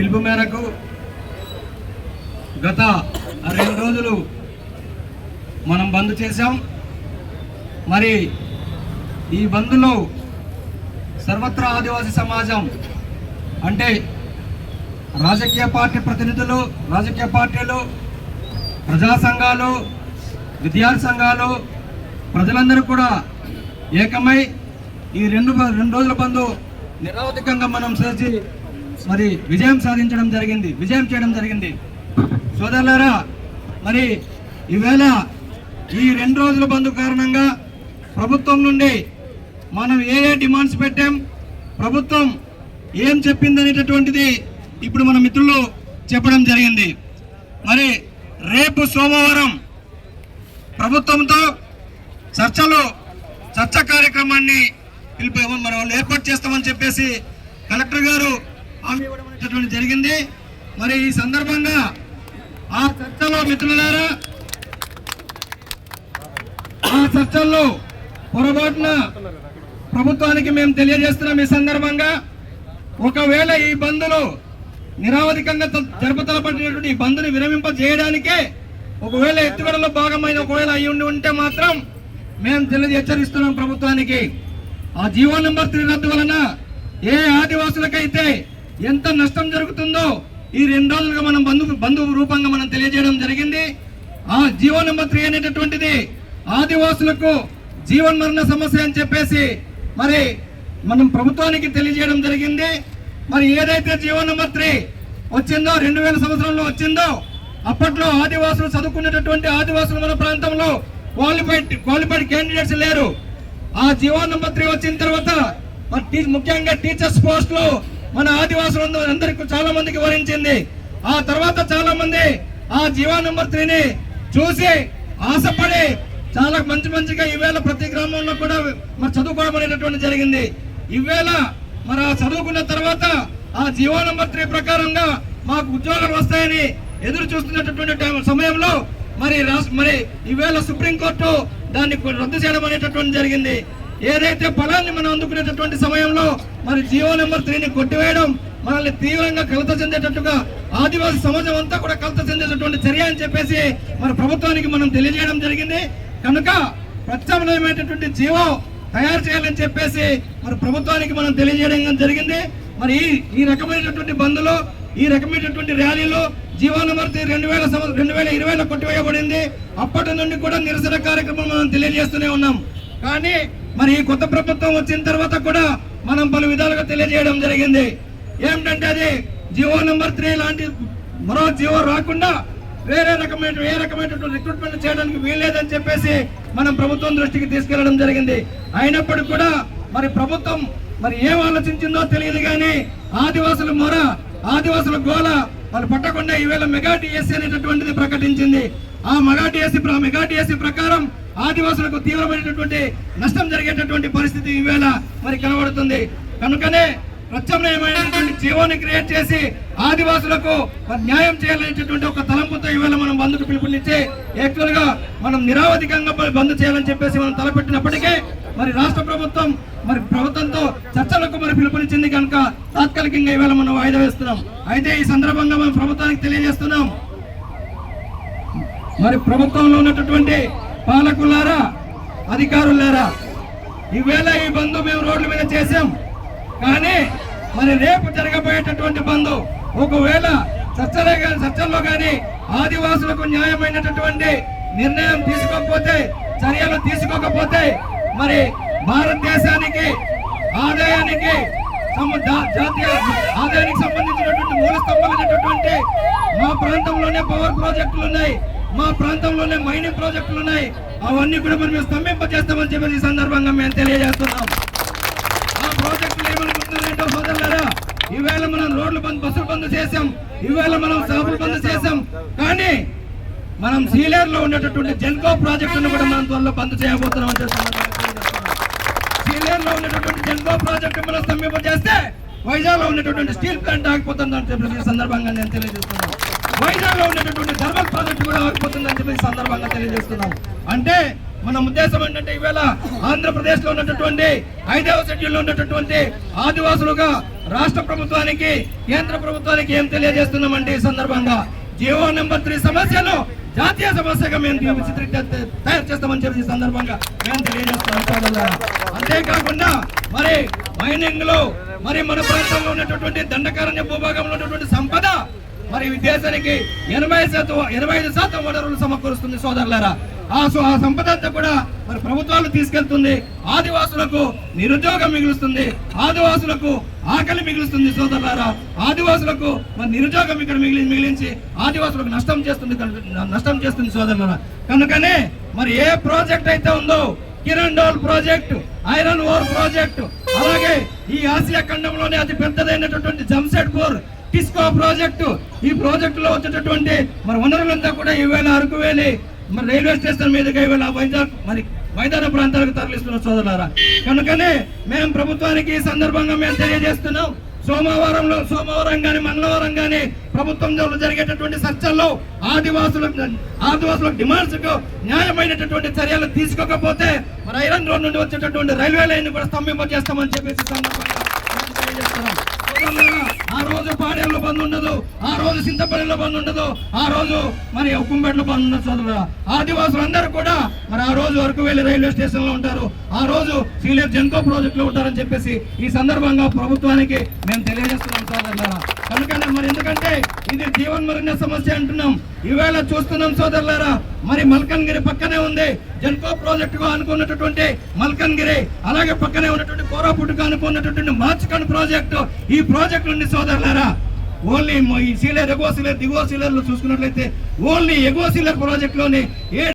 పిలుపు మేరకు గత రెండు రోజులు మనం బంద్ చేశాం. మరి ఈ బంద్లో సర్వత్రా ఆదివాసీ సమాజం అంటే రాజకీయ పార్టీ ప్రతినిధులు రాజకీయ పార్టీలు ప్రజా సంఘాలు విద్యార్థి సంఘాలు ప్రజలందరూ కూడా ఏకమై ఈ రెండు రెండు రోజుల బంధు నిరవధికంగా మనం చేసి మరి విజయం సాధించడం జరిగింది విజయం చేయడం జరిగింది. సోదరులారా మరి ఈవేళ ఈ రెండు రోజుల బంధు కారణంగా ప్రభుత్వం నుండి మనం ఏ ఏ డిమాండ్స్ పెట్టాం ప్రభుత్వం ఏం చెప్పిందనేటటువంటిది ఇప్పుడు మన మిత్రులు చెప్పడం జరిగింది. మరి రేపు సోమవారం ప్రభుత్వంతో చర్చలు చర్చ కార్యక్రమాన్ని పిలిపే మనం ఏర్పాటు చేస్తామని చెప్పేసి కలెక్టర్ గారు హామీ ఇవ్వడం జరిగింది. మరి ఈ సందర్భంగా ఆ చర్చలో మిత్రులారా ఆ చర్చల్లో పొరపాటున ప్రభుత్వానికి మేము తెలియజేస్తున్నాం ఈ సందర్భంగా. ఒకవేళ ఈ బంధులు నిరావధికంగా త- జరుపుతలపడినటువంటి ఈ బంద్ను విరమింప చేయడానికే ఒకవేళ ఎత్తుగడలో భాగమైన ఒకవేళ అయి ఉండి ఉంటే మాత్రం మేము తెలియ హెచ్చరిస్తున్నాం ప్రభుత్వానికి. ఆ జీవో నెంబర్ త్రీ రద్దు వలన ఏ ఆదివాసులకైతే ఎంత నష్టం జరుగుతుందో ఈ రెండు రోజులుగా మనం బంధు బంధువు రూపంగా మనం తెలియజేయడం జరిగింది. ఆ జీవో నెంబర్ త్రీ అనేటటువంటిది ఆదివాసులకు జీవన్ మరణ సమస్య అని చెప్పేసి మరి మనం ప్రభుత్వానికి తెలియజేయడం జరిగింది. మరి ఏదైతే జీవో నెంబర్ త్రీ వచ్చిందో రెండు వేల సంవత్సరంలో వచ్చిందో అప్పట్లో ఆదివాసులు చదువుకునేటటువంటి ఆదివాసులు మన ప్రాంతంలో క్వాలిఫైడ్ క్వాలిఫైడ్ క్యాండిడేట్స్ లేరు. ఆ జీవో నెంబర్ త్రీ వచ్చిన తర్వాత మరి ముఖ్యంగా టీచర్స్ పోస్ట్లో మన ఆదివాసులందరూ అందరికీ చాలా మందికి వరించింది ఆ తర్వాత చాలా మంది ఆ జీవా నెంబర్ త్రీని చూసి ఆశపడి చాలా మంచి మంచిగా ఈవేళ ప్రతి గ్రామంలో కూడా మరి చదువుకోవడం అనేటటువంటి జరిగింది. ఈవేళ మరి ఆ చదువుకున్న తర్వాత ఆ జీవో నెంబర్ త్రీ ప్రకారంగా మాకు ఉద్యోగాలు వస్తాయని ఎదురు చూస్తున్నటువంటి టైం- సమయంలో మరి రాష్ట్ర మరి ఈవేళ సుప్రీంకోర్టు దాన్ని రద్దు చేయడం అనేటటువంటి జరిగింది. ఏదైతే ఫలాన్ని మనం అందుకునేటటువంటి సమయంలో మరి జీవో నెంబర్ త్రీని కొట్టివేయడం మనల్ని తీవ్రంగా కలత చెందేటట్టుగా ఆదివాసీ సమాజం అంతా కూడా కలత చెందేటటువంటి చర్య అని చెప్పేసి మన ప్రభుత్వానికి మనం తెలియజేయడం జరిగింది. కనుక ప్రత్యామ్నాయమైనటువంటి జీవో తయారు చేయాలని చెప్పేసి మరి ప్రభుత్వానికి మనం తెలియజేయడం జరిగింది. మరి ఈ ఈ రకమైనటువంటి బంద్లో ఈ రకమైనటువంటి ర్యాలీలో జీవనమర్తి రెండు వేల రెండు వేల ఇరవైలో కొట్టివేయబడింది. అప్పటి నుండి కూడా నిరసన కార్యక్రమం మనం తెలియజేస్తూనే ఉన్నాం. కానీ మరి ఈ కొత్త ప్రభుత్వం వచ్చిన తర్వాత కూడా మనం పలు విధాలుగా తెలియజేయడం జరిగింది. ఏమిటంటే అది జియో నెంబర్ త్రీ లాంటి మరో జియో రాకుండా వేరే రకమైన ఏ రకమైనటువంటి రిక్రూట్మెంట్ చేయడానికి వీల్లేదని చెప్పేసి మనం ప్రభుత్వం దృష్టికి తీసుకెళ్ళడం జరిగింది. అయినప్పటికీ కూడా మరి ప్రభుత్వం మరి ఏం ఆలోచించిందో తెలియదు కానీ ఆదివాసుల మొర ఆదివాసుల గోల వాళ్ళు పట్టకుండా ఈవేళ మెగా టీఎస్సీ అనేటటువంటిది ప్రకటించింది. ఆ మెగా టీఎస్సీ మెగా టీఎస్సీ ప్రకారం ఆదివాసులకు తీవ్రమైనటువంటి నష్టం జరిగేటటువంటి పరిస్థితి ఈవేళ మరి కనబడుతుంది. కనుకనే ప్రత్యామ్నాయమైనటువంటి జీవోని క్రియేట్ చేసి ఆదివాసులకు మరి న్యాయం చేయాలనేటటువంటి ఒక తలంపుతో ఈవేళ మనం బంధుకు పిలుపునిచ్చి యాక్చువల్గా మనం నిరావధికంగా బంద్ చేయాలని చెప్పేసి మనం తలపెట్టినప్పటికీ మరి రాష్ట్ర ప్రభుత్వం మరి ప్రభుత్వంతో చర్చలకు మరి పిలుపునిచ్చింది కనుక తాత్కాలికంగా ఈవేళ మనం వాయిదా వేస్తున్నాం. అయితే ఈ సందర్భంగా మనం ప్రభుత్వానికి తెలియజేస్తున్నాం. మరి ప్రభుత్వంలో ఉన్నటువంటి పాలకులారా అధికారులారా ఈవేళ ఈ బంధు మేము రోడ్ల మీద చేశాం. కానీ మరి రేపు జరగబోయేటటువంటి బంధు ఒకవేళ చర్చలే కానీ చర్చల్లో కానీ ఆదివాసులకు న్యాయమైనటువంటి నిర్ణయం తీసుకోకపోతే చర్యలు తీసుకోకపోతే మరి భారతదేశానికి ఆదాయానికి జాతీయ ఆదాయానికి సంబంధించినటువంటి మూల స్తంభమైనటువంటి మా ప్రాంతంలోనే పవర్ ప్రాజెక్టులు ఉన్నాయి మా ప్రాంతంలోనే మైనింగ్ ప్రాజెక్టులు ఉన్నాయి. అవన్నీ కూడా మనం మేము స్తంభింపజేస్తామని చెప్పి ఈ సందర్భంగా మేము తెలియజేస్తున్నాం. ఆ ప్రాజెక్టులు ఏమనుకుంటున్నారంటే సోదరులారా? ఈవేళ మనం రోడ్లు బంద్ బస్సులు బంద్ చేసాం ఈవేళ మనం షాపులు బంద్ చేసాం కానీ మనం సీలేర్లో ఉన్నటువంటి జెన్కో ప్రాజెక్టును కూడా మనం త్వరలో బంద్ చేయబోతున్నాం అని సీలేర్లో ఉన్నటువంటి జెన్కో ప్రాజెక్టు మనం స్తంభింప చేస్తే వైజాగ్లో ఉన్నటువంటి స్టీల్ ప్లాంట్ ఆగిపోతుందని చెప్పి ఈ సందర్భంగా నేను తెలియజేస్తున్నాను. వైజాగ్లో ఉన్నటువంటి థర్మల్ ప్రాజెక్టు కూడా ఆగిపోతుందని చెప్పి సందర్భంగా తెలియజేస్తున్నాం. అంటే మన ఉద్దేశం ఏంటంటే ఈవేళ ఆంధ్రప్రదేశ్లో ఉన్నటువంటి ఐదవ షెడ్యూల్లో ఉన్నటువంటి ఆదివాసులుగా రాష్ట్ర ప్రభుత్వానికి కేంద్ర ప్రభుత్వానికి ఏం తెలియజేస్తున్నామంటే ఈ సందర్భంగా జియో నెంబర్ త్రీ సమస్యను జాతీయ సమస్యగా మేము తయారు చేస్తామని చెప్పి ఈ సందర్భంగా మేము తెలియజేస్తాం అంతేకాకుండా మరి మైనింగ్లో మరి మన ప్రాంతంలో ఉన్నటువంటి దండకారణ్య భూభాగంలో ఉన్నటువంటి సంపద మరి ఈ దేశానికి ఎనభై శాతం ఎనభై ఐదు శాతం వనరులు సమకూరుస్తుంది సోదరులారా. ఆ సో- ఆ సంపద అంతా కూడా మరి ప్రభుత్వాలు తీసుకెళ్తుంది. ఆదివాసులకు నిరుద్యోగం మిగులుస్తుంది. ఆదివాసులకు ఆకలి మిగులుస్తుంది సోదరులారా. ఆదివాసులకు మరి నిరుద్యోగం ఇక్కడ మిగిలి మిగిలించి ఆదివాసులకు నష్టం చేస్తుంది నష్టం చేస్తుంది సోదరులారా. కనుకనే మరి ఏ ప్రాజెక్ట్ అయితే ఉందో Kirandul project iron ore project అలాగే ఈ ఆసియా ఖండంలోనే అతి పెద్దదైనటువంటి జంషెడ్పూర్ టిస్కో ప్రాజెక్టు ఈ ప్రాజెక్టులో వచ్చేటటువంటి మరి వనరులంతా కూడా ఈవేళ అరకు వేలి మరి రైల్వే స్టేషన్ మీదుగా ఈవేళ వైజాగ్ మరి మైదాన ప్రాంతాలకు తరలిస్తున్న సోదరులారా కనుకనే మేము ప్రభుత్వానికి ఈ సందర్భంగా మేము తెలియజేస్తున్నాం సోమవారంలో సోమవారం కానీ మంగళవారం కానీ ప్రభుత్వంలో జరిగేటటువంటి చర్చల్లో ఆదివాసుల ఆదివాసులకు డిమాండ్స్కు న్యాయమైనటువంటి చర్యలు తీసుకోకపోతే మరి ఐరన్ రోడ్ నుండి వచ్చేటటువంటి రైల్వే లైన్ కూడా స్తంభింప చేస్తామని చెప్పేసి సందర్భంగా తెలియజేస్తున్నాం. రోజు పాడేరులో బంద్ ఉండదు. ఆ రోజు సింతపల్లిలో బంద్ ఉండదు. ఆ రోజు మరి ఉక్కుంపేటలో బంద్ ఉండదు సోదరులారా ఆదివాసులు అందరూ కూడా మరి ఆ రోజు వరకు వెళ్ళి రైల్వే స్టేషన్లో ఉంటారు. ఆ రోజు సీనియర్ జెన్కో ప్రాజెక్ట్లో ఉంటారని చెప్పేసి ఈ సందర్భంగా ప్రభుత్వానికి మేము తెలియజేస్తున్నాం సోదరులారా కనుకనే మరి ఎందుకంటే ఇది జీవన్ మరణ సమస్య అంటున్నాం. ఈవేళ చూస్తున్నాం సోదరులారా మరి మల్కన్గిరి పక్కనే ఉంది. జెన్కో ప్రాజెక్ట్గా అనుకున్నటువంటి మల్కన్గిరి అలాగే పక్కనే ఉన్నటువంటి కోరాపుట్టుకు అనుకున్నటువంటి మార్చికన్ ప్రాజెక్టు. ఈ ప్రాజెక్ట్ నుండి సోదరులారా ఓన్లీ ఈ సీలర్ ఎగువ సీలర్ దిగువ సీలర్లు చూసుకున్నట్లయితే ఓన్లీ ఎగువ సీలర్ ప్రాజెక్ట్లోనే ఏ